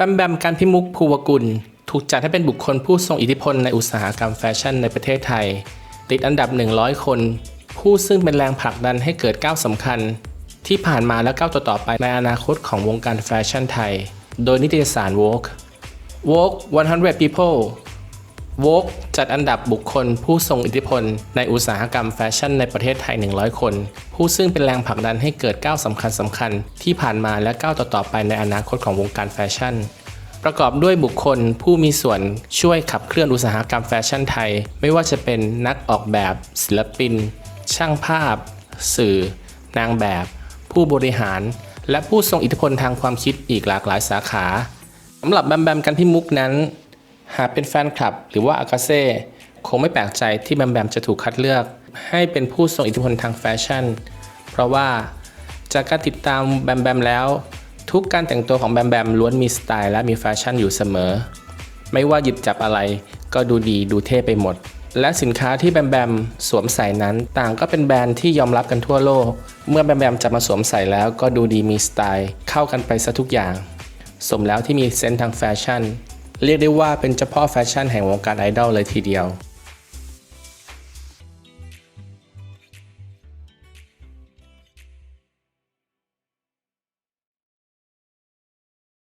แบมแบมการพิมุกภูวกุล ถูกจัดให้เป็นบุคคลผู้ทรงอิทธิพลในอุตสาหกรรมแฟชั่นในประเทศไทย ติดอันดับ 100 คน ผู้ซึ่งเป็นแรงผลักดันให้เกิดก้าวสำคัญ ที่ผ่านมาและก้าวต่อๆไปในอนาคตของวงการแฟชั่นไทย โดยนิตยสาร Vogue Vogue 100 People Vogue จัดอันดับบุคคลผู้ทรงอิทธิพล ในอุตสาหกรรมแฟชั่นในประเทศไทย 100 คน ผู้ซึ่งเป็นแรงผลักดันให้เกิดก้าวสำคัญสำคัญที่ผ่านมาและก้าวต่อๆไปในอนาคตของวงการแฟชั่น ประกอบด้วยบุคคลผู้มีส่วนช่วยขับเคลื่อนอุตสาหกรรมแฟชั่นไทย ไม่ว่าจะเป็นนักออกแบบ ศิลปิน ช่างภาพ สื่อ นางแบบ ผู้บริหาร และผู้ทรงอิทธิพลทางความคิดอีกหลากหลายสาขาสำหรับแบมแบมกันพิมุกนั้นากเป็นแฟนคลับ หรือว่าอากาเซ่คงไม่แปลกใจที่แบมแบมจะถูกคัดเลือก ให้เป็นผู้ทรงอิทธิพลทางแฟชั่น เพราะว่าจากการติดตามแบมแบมแล้ว ทุกการแต่งตัวของแบมแบมล้วนมีสไตล์และมีแฟชั่นอยู่เสมอ ไม่ว่าหยิบจับอะไรก็ดูดีดูเท่ไปหมด และสินค้าที่แบมแบมสวมใส่นั้น ต่างก็เป็นแบรนด์ที่ยอมรับกันทั่วโลก เมื่อแบมแบมจับมาสวมใส่แล้วก็ดูดีมีสไตล์ เข้ากันไปซะทุกอย่าง สมแล้วที่มีเซนส์ทางแฟชั่น เรียกได้ว่าเป็นเจ้าพ่อแฟชั่นแห่งวงการไอดอลเลยทีเดียว